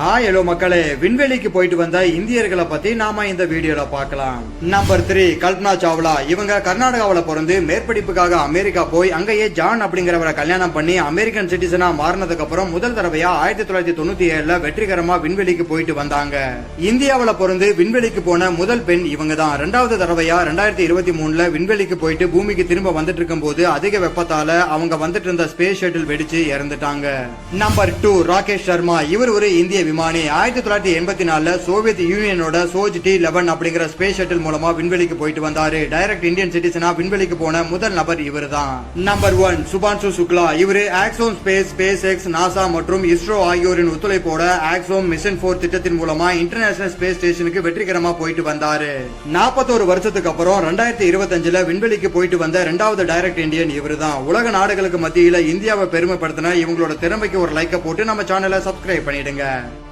ஆ hello மக்களே. விண்வெளிக்கு போயிட்டு வந்த இந்தியர்களை பத்தி நாம இந்த வீடியோல பார்க்கலாம். Number three Kalpana Chawla. இவங்க கர்நாடகாவில பிறந்து மேற்படிப்புக்காக அமெரிக்கா போய் அங்கேயே ஜான் அப்படிங்கிறவரை கல்யாணம் பண்ணி அமெரிக்கன் சிட்டிசனா மாறினதுக்கு அப்புறம் முதல் தடவையா ஆயிரத்தி தொள்ளாயிரத்தி தொண்ணூத்தி ஏழுல வெற்றிகரமா விண்வெளிக்கு போயிட்டு வந்தாங்க. இந்தியாவில பிறந்து விண்வெளிக்கு போன முதல் பெண் இவங்க தான் ரெண்டாவது தடவையா ரெண்டாயிரத்தி இருபத்தி மூணுல விண்வெளிக்கு போயிட்டு பூமிக்கு திரும்ப வந்துட்டு இருக்கும்போது அதிக வெப்பத்தால அவங்க வந்துட்டு இருந்த ஸ்பேஸ் ஷட்டில் வெடிச்சு இறந்துட்டாங்க. Number two Rakesh Sharma. இவர் ஒரு இந்திய விமானி. ஆயிரத்தி தொள்ளாயிரத்தி எண்பத்தி நாலுல சோவியத் யூனியனோட சோஜ் டி லெவன் அப்படிங்கிற ஸ்பேஸ் ஷட்டில் மூலமா விண்வெளிக்கு போயிட்டு வந்தாரு. டைரக்ட் இந்தியன் சிட்டிசனா விண்வெளிக்கு போன முதல் நபர் இவர் தான் நம்பர் ஒன் சுபான்சு சுக்லா. இவர் Axiom space space X NASA மற்றும் இஸ்ரோ ஆகியோரின் ஒத்துழைப்போட ஆக்சோம் மிஷன் போர் திட்டத்தின் மூலமா இன்டர்நேஷனல் ஸ்பேஸ் ஸ்டேஷனுக்கு வெற்றிகரமா போயிட்டு வந்தாரு. நாற்பத்தோரு வருஷத்துக்கு அப்புறம் ரெண்டாயிரத்தி இருபத்தஞ்சுல விண்வெளிக்கு போயிட்டு வந்த ரெண்டாவது டைரக்ட் இந்தியன் இவரு தான் உலக நாடுகளுக்கு மத்தியில் இந்தியாவை பெருமைப்படுத்தின இவங்களோட திறமைக்கு ஒரு லைக்கை போட்டு நம்ம சேனலை சப்ஸ்கிரைப் பண்ணிடுங்க.